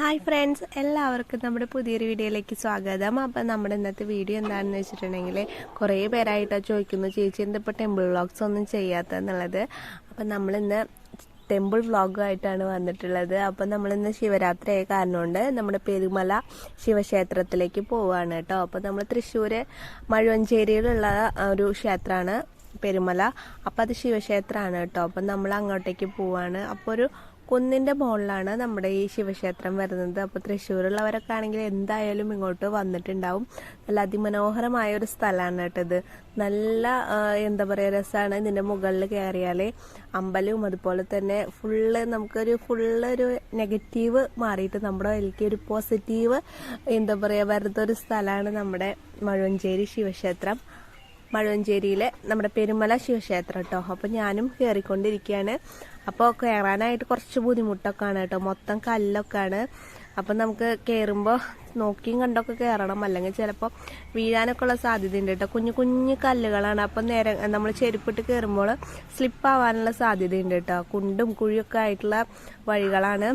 Hi friends എല്ലാവർക്കും നമ്മുടെ പുതിയൊരു വീഡിയോയിലേക്ക് സ്വാഗതം. അപ്പം നമ്മുടെ ഇന്നത്തെ വീഡിയോ എന്താണെന്ന് വെച്ചിട്ടുണ്ടെങ്കിൽ കുറേ പേരായിട്ടാണ് ചോദിക്കുന്നു ചേച്ചി എന്താ ഇപ്പോൾ ടെമ്പിൾ വ്ളോഗ്സ് ഒന്നും ചെയ്യാത്തതെന്നുള്ളത് അപ്പം നമ്മളിന്ന് ടെമ്പിൾ വ്ളോഗുമായിട്ടാണ് വന്നിട്ടുള്ളത്. അപ്പം നമ്മളിന്ന് ശിവരാത്രി ആയ കാരണമുണ്ട് നമ്മുടെ പെരുമല ശിവക്ഷേത്രത്തിലേക്ക് പോവുകയാണ് കേട്ടോ. അപ്പം നമ്മൾ തൃശ്ശൂർ മഴുവഞ്ചേരിയിലുള്ള ഒരു ക്ഷേത്രമാണ് പെരുമല. അപ്പം അത് ശിവക്ഷേത്രമാണ് കേട്ടോ. അപ്പം നമ്മൾ അങ്ങോട്ടേക്ക് പോവാണ് അപ്പോൾ ഒരു കുന്നിന്റെ മുകളിലാണ് നമ്മുടെ ഈ ശിവക്ഷേത്രം വരുന്നത്. അപ്പോൾ തൃശ്ശൂരുള്ളവരൊക്കെ ആണെങ്കിൽ എന്തായാലും ഇങ്ങോട്ട് വന്നിട്ടുണ്ടാവും. നല്ല അതിമനോഹരമായ ഒരു സ്ഥലമാണ് കേട്ടത് നല്ല എന്താ പറയുക രസമാണ് ഇതിന്റെ മുകളിൽ കയറിയാൽ അമ്പലവും അതുപോലെ തന്നെ ഫുള്ള് നമുക്കൊരു ഫുള്ള് ഒരു നെഗറ്റീവ് മാറിയിട്ട് നമ്മുടെ എനിക്ക് ഒരു പോസിറ്റീവ് എന്താ പറയുക വരുന്ന ഒരു സ്ഥലമാണ് നമ്മുടെ മഴുവഞ്ചേരി ശിവക്ഷേത്രം. മഴുവഞ്ചേരിയിലെ നമ്മുടെ പെരുമല ശിവക്ഷേത്രം കേട്ടോ. അപ്പോൾ ഞാനും കയറിക്കൊണ്ടിരിക്കുകയാണ് അപ്പോൾ കയറാനായിട്ട് കുറച്ച് ബുദ്ധിമുട്ടൊക്കെയാണ് കേട്ടോ. മൊത്തം കല്ലൊക്കെയാണ്. അപ്പം നമുക്ക് കയറുമ്പോൾ നോക്കിയും കണ്ടൊക്കെ കയറണം അല്ലെങ്കിൽ ചിലപ്പോൾ വീഴാനൊക്കെ ഉള്ള സാധ്യതയുണ്ട് കേട്ടോ. കുഞ്ഞു കുഞ്ഞു കല്ലുകളാണ്. അപ്പം നേരെ നമ്മൾ ചെരുപ്പിട്ട് കയറുമ്പോൾ സ്ലിപ്പ് ആവാനുള്ള സാധ്യതയുണ്ട് കേട്ടോ. കുണ്ടും കുഴിയൊക്കെ ആയിട്ടുള്ള വഴികളാണ്.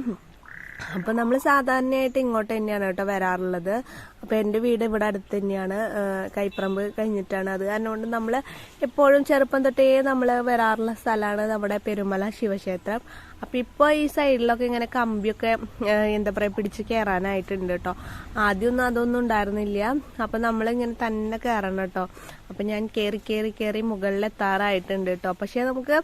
അപ്പൊ നമ്മൾ സാധാരണയായിട്ട് ഇങ്ങോട്ട് തന്നെയാണ് കേട്ടോ വരാറുള്ളത്. അപ്പൊ എന്റെ വീട് ഇവിടെ അടുത്ത് തന്നെയാണ് കൈപ്പറമ്പ് കഴിഞ്ഞിട്ടാണ്. അത് കാരണം നമ്മൾ എപ്പോഴും ചെറുപ്പം തൊട്ടേ നമ്മൾ വരാറുള്ള സ്ഥലമാണ് നമ്മുടെ പെരുമല ശിവക്ഷേത്രം. അപ്പോൾ ഇപ്പോൾ ഈ സൈഡിലൊക്കെ ഇങ്ങനെ കമ്പിയൊക്കെ എന്താ പറയുക പിടിച്ച് കയറാനായിട്ടുണ്ട് കേട്ടോ. ആദ്യമൊന്നും അതൊന്നും ഉണ്ടായിരുന്നില്ല. അപ്പം നമ്മളിങ്ങനെ തന്നെ കയറണം കേട്ടോ. അപ്പോൾ ഞാൻ കയറി കയറി കയറി മുകളിലെത്താറായിട്ടുണ്ട് കേട്ടോ. പക്ഷേ നമുക്ക്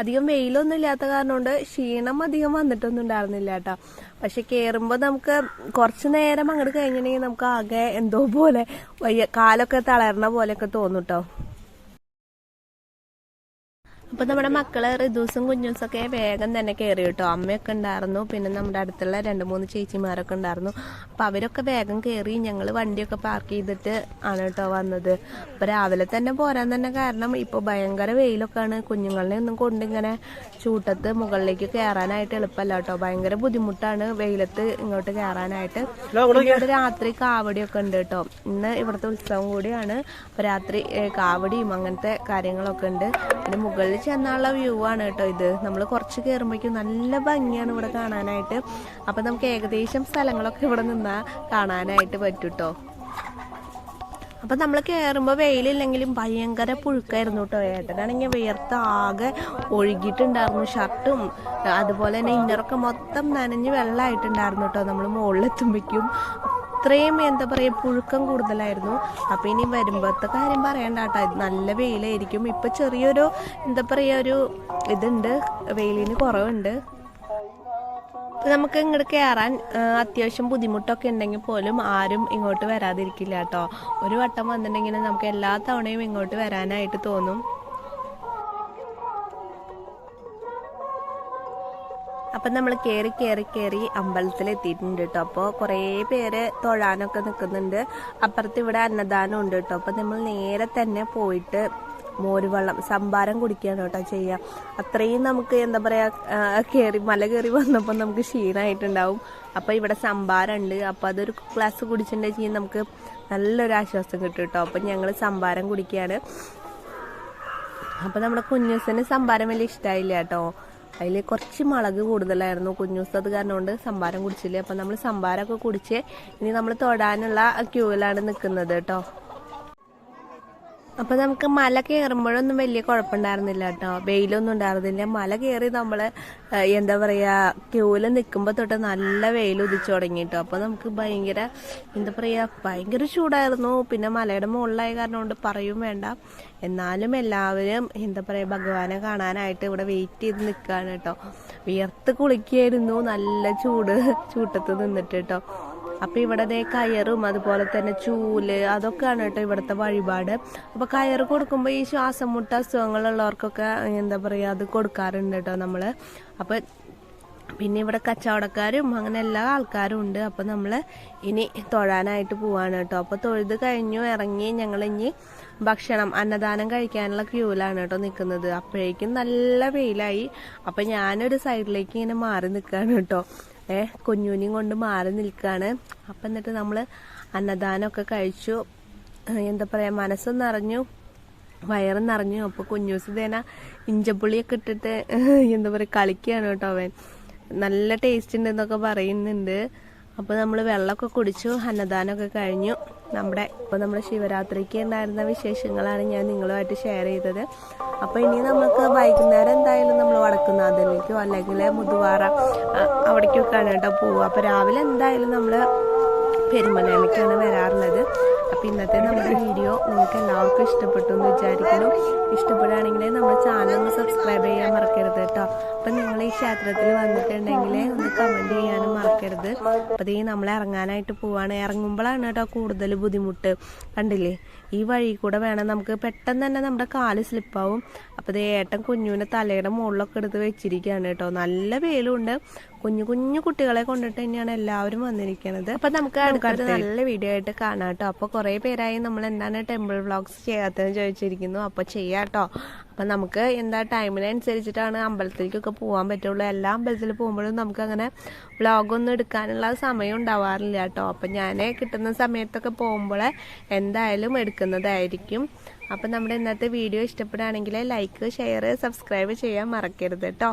അധികം വെയിലൊന്നും ഇല്ലാത്ത കാരണം കൊണ്ട് ക്ഷീണം അധികം വന്നിട്ടൊന്നും ഉണ്ടായിരുന്നില്ല കേട്ടോ. പക്ഷെ കയറുമ്പോൾ നമുക്ക് കുറച്ച് നേരം അങ്ങോട്ട് കഴിഞ്ഞിട്ടുണ്ടെങ്കിൽ നമുക്ക് ആകെ എന്തോ പോലെ വയ്യ കാലൊക്കെ തളർന്ന പോലെയൊക്കെ തോന്നും കേട്ടോ അപ്പൊ നമ്മുടെ മക്കൾ ഋതുസും കുഞ്ഞൂസൊക്കെ വേഗം തന്നെ കയറി കേട്ടോ. അമ്മയൊക്കെ ഉണ്ടായിരുന്നു. പിന്നെ നമ്മുടെ അടുത്തുള്ള രണ്ട് മൂന്ന് ചേച്ചിമാരൊക്കെ ഉണ്ടായിരുന്നു. അപ്പൊ അവരൊക്കെ വേഗം കയറി ഞങ്ങൾ വണ്ടിയൊക്കെ പാർക്ക് ചെയ്തിട്ട് ആണ് കേട്ടോ വന്നത്. അപ്പൊ രാവിലെ തന്നെ പോരാൻ തന്നെ കാരണം ഇപ്പൊ ഭയങ്കര വെയിലൊക്കെയാണ്. കുഞ്ഞുങ്ങളെ ഒന്നും കൊണ്ടിങ്ങനെ ചൂട്ടത്ത് മുകളിലേക്ക് കയറാനായിട്ട് എളുപ്പമല്ല കേട്ടോ. ഭയങ്കര ബുദ്ധിമുട്ടാണ് വെയിലത്ത് ഇങ്ങോട്ട് കയറാനായിട്ട് ഇവിടെ രാത്രി കാവടിയൊക്കെ ഉണ്ട് കേട്ടോ. ഇന്ന് ഇവിടുത്തെ ഉത്സവം കൂടിയാണ്. അപ്പൊ രാത്രി കാവടിയും അങ്ങനത്തെ കാര്യങ്ങളൊക്കെ ഉണ്ട്. പിന്നെ മുകളിൽ ചെന്നുള്ള വ്യൂ ആണ് കേട്ടോ ഇത്. നമ്മൾ കുറച്ച് കയറുമ്പോഴേക്കും നല്ല ഭംഗിയാണ് ഇവിടെ കാണാനായിട്ട്. അപ്പൊ നമുക്ക് ഏകദേശം സ്ഥലങ്ങളൊക്കെ ഇവിടെ നിന്നാ കാണാനായിട്ട് പറ്റും കേട്ടോ അപ്പൊ നമ്മൾ കയറുമ്പോൾ വെയിലില്ലെങ്കിലും ഭയങ്കര പുഴുക്കായിരുന്നു കേട്ടോ ഏട്ടനാണെങ്കിൽ വിയർത്ത് ആകെ ഒഴുകിയിട്ടുണ്ടായിരുന്നു. ഷർട്ടും അതുപോലെ തന്നെ ഇന്നറൊക്കെ മൊത്തം നനഞ്ഞ് വെള്ളമായിട്ടുണ്ടായിരുന്നു കേട്ടോ നമ്മൾ മുകളിലെത്തുമ്പോഴേക്കും അത്രയും എന്താ പറയുക പുഴുക്കം കൂടുതലായിരുന്നു. അപ്പോൾ ഇനി വരുമ്പോഴത്തെ കാര്യം പറയണ്ട കേട്ടോ. ഇത് നല്ല വെയിലായിരിക്കും. ഇപ്പം ചെറിയൊരു എന്താ പറയുക ഒരു ഇതുണ്ട്. വെയിലിന് കുറവുണ്ട്. നമുക്ക് ഇങ്ങോട്ട് കയറാൻ അത്യാവശ്യം ബുദ്ധിമുട്ടൊക്കെ ഉണ്ടെങ്കിൽ പോലും ആരും ഇങ്ങോട്ട് വരാതിരിക്കില്ല കേട്ടോ. ഒരു വട്ടം വന്നിട്ടുണ്ടെങ്കിൽ നമുക്ക് എല്ലാ തവണയും ഇങ്ങോട്ട് വരാനായിട്ട് തോന്നും. അപ്പം നമ്മൾ കയറി കയറി കയറി അമ്പലത്തിൽ എത്തിയിട്ടുണ്ട് കേട്ടോ അപ്പോൾ കുറേ പേര് തൊഴാനൊക്കെ നിൽക്കുന്നുണ്ട് അപ്പുറത്ത് ഇവിടെ അന്നദാനം ഉണ്ട് കേട്ടോ അപ്പം നമ്മൾ നേരെ തന്നെ പോയിട്ട് മോരുവെള്ളം സംഭാരം കുടിക്കുകയാണ് കേട്ടോ ചെയ്യുക അത്രയും നമുക്ക് എന്താ പറയുക കയറി മല കയറി വന്നപ്പോൾ നമുക്ക് ക്ഷീണമായിട്ടുണ്ടാവും അപ്പോൾ ഇവിടെ സംഭാരം ഉണ്ട് അപ്പോൾ അതൊരു ഗ്ലാസ് കുടിച്ചിട്ടുണ്ടെങ്കിൽ നമുക്ക് നല്ലൊരു ആശ്വാസം കിട്ടും കേട്ടോ അപ്പം ഞങ്ങൾ സംഭാരം കുടിക്കുകയാണ് അപ്പോൾ നമ്മുടെ കുഞ്ഞൂസിന് സംഭാരം വലിയ ഇഷ്ടമായില്ല കേട്ടോ അതിൽ കുറച്ച് മുളക് കൂടുതലായിരുന്നു. കുഞ്ഞു അത് കാരണം കൊണ്ട് സംഭാരം കുടിച്ചില്ലേ? അപ്പം നമ്മൾ സംഭാരമൊക്കെ കുടിച്ച് ഇനി നമ്മൾ തൊടാനുള്ള ക്യൂവിലാണ് നിൽക്കുന്നത് കേട്ടോ അപ്പൊ നമുക്ക് മല കയറുമ്പോഴൊന്നും വലിയ കുഴപ്പമുണ്ടായിരുന്നില്ല കേട്ടോ. വെയിലൊന്നും ഉണ്ടായിരുന്നില്ല. മല കയറി നമ്മൾ എന്താ പറയാ ക്യൂല നിൽക്കുമ്പോ തൊട്ട് നല്ല വെയിൽ ഉദിച്ചു തുടങ്ങി കേട്ടോ. അപ്പൊ നമുക്ക് ഭയങ്കര എന്താ പറയാ ഭയങ്കര ചൂടായിരുന്നു. പിന്നെ മലയുടെ മുകളിലായ കാരണം കൊണ്ട് പറയും വേണ്ട. എന്നാലും എല്ലാവരും എന്താ പറയാ ഭഗവാനെ കാണാനായിട്ട് ഇവിടെ വെയിറ്റ് ചെയ്ത് നിൽക്കുകയാണ് കേട്ടോ. വിയർത്ത് കുളിക്കായിരുന്നു. നല്ല ചൂട് ചൂട്ടത്ത് നിന്നിട്ട് കേട്ടോ. അപ്പൊ ഇവിടെ കയറും. അതുപോലെ തന്നെ ചൂൽ അതൊക്കെയാണ് കേട്ടോ ഇവിടുത്തെ വഴിപാട്. അപ്പൊ കയറ് കൊടുക്കുമ്പോൾ ഈ ശ്വാസം മുട്ട അസുഖങ്ങളുള്ളവർക്കൊക്കെ എന്താ പറയാ അത് കൊടുക്കാറുണ്ട് കേട്ടോ നമ്മൾ. അപ്പൊ പിന്നെ ഇവിടെ കച്ചവടക്കാരും അങ്ങനെ എല്ലാ ആൾക്കാരും ഉണ്ട്. അപ്പൊ നമ്മൾ ഇനി തൊഴാനായിട്ട് പോവാണ് കേട്ടോ അപ്പൊ തൊഴുത് കഴിഞ്ഞു ഇറങ്ങി ഞങ്ങൾ ഇനി ഭക്ഷണം അന്നദാനം കഴിക്കാനുള്ള ക്യൂവിലാണ് കേട്ടോ നിൽക്കുന്നത്. അപ്പോഴേക്കും നല്ല വെയിലായി. അപ്പൊ ഞാനൊരു സൈഡിലേക്ക് ഇങ്ങനെ മാറി നിൽക്കാണ് കേട്ടോ ഏഹ് കുഞ്ഞുനിയും കൊണ്ട് മാറി നിൽക്കാണ് അപ്പൊ എന്നിട്ട് നമ്മൾ അന്നദാനമൊക്കെ കഴിച്ചു. എന്താ പറയാ മനസ്സും നിറഞ്ഞു വയറും നിറഞ്ഞു അപ്പൊ കുഞ്ഞൂസ് ഇതേന ഇഞ്ചപ്പുളിയൊക്കെ ഇട്ടിട്ട് എന്താ പറയാ കളിക്കുകയാണ് കേട്ടോ അവൻ. നല്ല ടേസ്റ്റ് ഉണ്ട് എന്നൊക്കെ പറയുന്നുണ്ട്. അപ്പോൾ നമ്മൾ വെള്ളമൊക്കെ കുടിച്ചു അന്നദാനമൊക്കെ കഴിഞ്ഞു. നമ്മുടെ ഇപ്പോൾ നമ്മുടെ ശിവരാത്രിക്ക് ഉണ്ടായിരുന്ന വിശേഷങ്ങളാണ് ഞാൻ നിങ്ങളുമായിട്ട് ഷെയർ ചെയ്തത്. അപ്പോൾ ഇനി നമുക്ക് വൈകുന്നേരം എന്തായാലും നമ്മൾ വടക്കുന്നാഥനിലേക്കോ അല്ലെങ്കിൽ മുതുവാറ അവിടേക്കൊക്കെയാണ് കേട്ടോ പോവുക. അപ്പോൾ രാവിലെ എന്തായാലും നമ്മൾ പെരുമലയിലേക്കാണ് വരാറുള്ളത്. അപ്പോൾ ഇന്നത്തെ നമ്മുടെ വീഡിയോ നിങ്ങൾക്ക് എല്ലാവർക്കും ഇഷ്ടപ്പെട്ടു എന്ന് വിചാരിക്കുന്നു. ഇഷ്ടപ്പെടുകയാണെങ്കിൽ നമ്മുടെ ചാനൽ ഒന്ന് സബ്സ്ക്രൈബ് ചെയ്യാൻ മറക്കരുത് കേട്ടോ. അപ്പം നിങ്ങൾ ഈ ക്ഷേത്രത്തിൽ വന്നിട്ടുണ്ടെങ്കിൽ ഒന്ന് കമന്റ് ചെയ്യാനും മറക്കരുത്. അപ്പോൾ ഈ നമ്മൾ ഇറങ്ങാനായിട്ട് പോവാണ്. ഇറങ്ങുമ്പോഴാണ് കേട്ടോ കൂടുതൽ ബുദ്ധിമുട്ട്. കണ്ടില്ലേ? ഈ വഴി കൂടെ വേണം നമുക്ക് പെട്ടെന്ന് തന്നെ നമ്മുടെ കാൽ സ്ലിപ്പാവും. അപ്പോൾ ഇത് ഏട്ടൻ കുഞ്ഞുവിനെ തലയുടെ മുകളിലൊക്കെ എടുത്ത് വെച്ചിരിക്കുകയാണ് കേട്ടോ നല്ല വെയിലുണ്ട്. കുഞ്ഞു കുഞ്ഞു കുട്ടികളെ കൊണ്ടിട്ട് തന്നെയാണ് എല്ലാവരും വന്നിരിക്കുന്നത് അപ്പൊ നമുക്ക് അടുത്ത നല്ല വീഡിയോ ആയിട്ട് കാണാം കേട്ടോ അപ്പോൾ കുറേ പേരായി നമ്മൾ എന്താണ് ടെമ്പിൾ വ്ളോഗ്സ് ചെയ്യാത്തതെന്ന് ചോദിച്ചിരിക്കുന്നു. അപ്പോൾ അപ്പൊ ചെയ്യാട്ടോ അപ്പൊ നമുക്ക് എന്താ ടൈമിനനുസരിച്ചിട്ടാണ് അമ്പലത്തിലേക്കൊക്കെ പോകാൻ പറ്റുള്ളൂ. എല്ലാ അമ്പലത്തിൽ പോകുമ്പോഴും നമുക്ക് അങ്ങനെ വ്ളോഗൊന്നും എടുക്കാനുള്ള സമയം ഉണ്ടാവാറില്ല കേട്ടോ. അപ്പം ഞാൻ കിട്ടുന്ന സമയത്തൊക്കെ പോകുമ്പോൾ എന്തായാലും എടുക്കുന്നതായിരിക്കും. അപ്പം നമ്മുടെ ഇന്നത്തെ വീഡിയോ ഇഷ്ടപ്പെടുകയാണെങ്കിൽ ലൈക്ക് ഷെയർ സബ്സ്ക്രൈബ് ചെയ്യാൻ മറക്കരുത് കേട്ടോ.